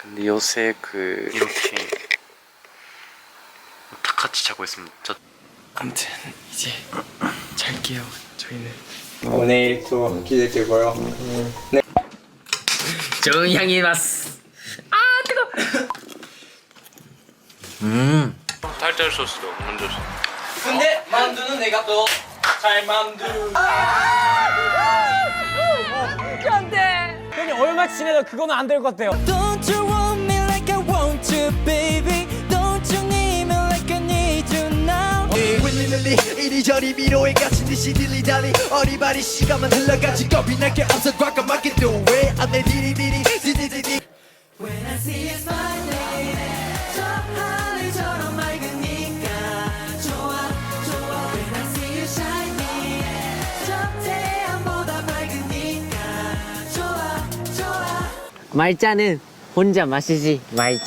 근데 요새 그 이렇게 다 같이 자고 있으면 저 아무튼 이제 잘게요 저희는 오늘 또 기대되고요. 정향이 마스. 아 뜨거. 음. 탈탈 소스도 먼저 줘. 근데 만두는 내가 또 잘 만두. 형 친해도 그거는 안 될 것 같아요. Don't you want me like I want you, baby? Don't you need me like I need you now? 윌리릴리 이리저리 미로에 갇힌 듯이 딜리달리 어리바리 시간만 흘러가지 겁이 날게 없어 과감하게 do 말자는 혼자 마시지 말.